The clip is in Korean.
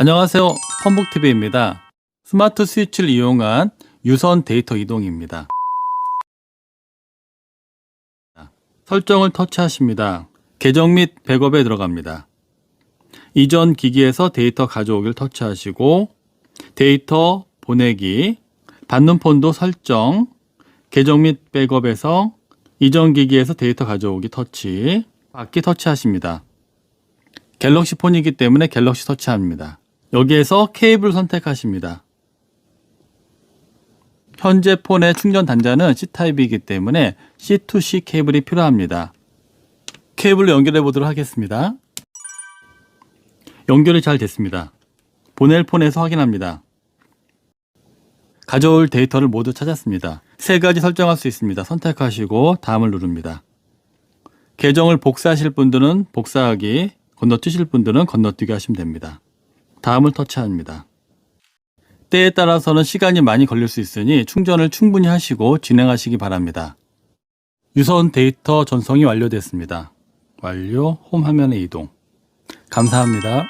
안녕하세요. 펌북TV입니다. 스마트 스위치를 이용한 유선 데이터 이동입니다. 설정을 터치하십니다. 계정 및 백업에 들어갑니다. 이전 기기에서 데이터 가져오기를 터치하시고 데이터 보내기, 받는 폰도 설정, 계정 및 백업에서 이전 기기에서 데이터 가져오기 터치, 받기 터치하십니다. 갤럭시 폰이기 때문에 갤럭시 터치합니다. 여기에서 케이블 선택하십니다. 현재 폰의 충전 단자는 C타입이기 때문에 C2C 케이블이 필요합니다. 케이블로 연결해 보도록 하겠습니다. 연결이 잘 됐습니다. 보낼 폰에서 확인합니다. 가져올 데이터를 모두 찾았습니다. 세 가지 설정할 수 있습니다. 선택하시고 다음을 누릅니다. 계정을 복사하실 분들은 복사하기, 건너뛰실 분들은 건너뛰기 하시면 됩니다. 다음을 터치합니다. 때에 따라서는 시간이 많이 걸릴 수 있으니 충전을 충분히 하시고 진행하시기 바랍니다. 유선 데이터 전송이 완료됐습니다. 완료, 홈 화면에 이동. 감사합니다.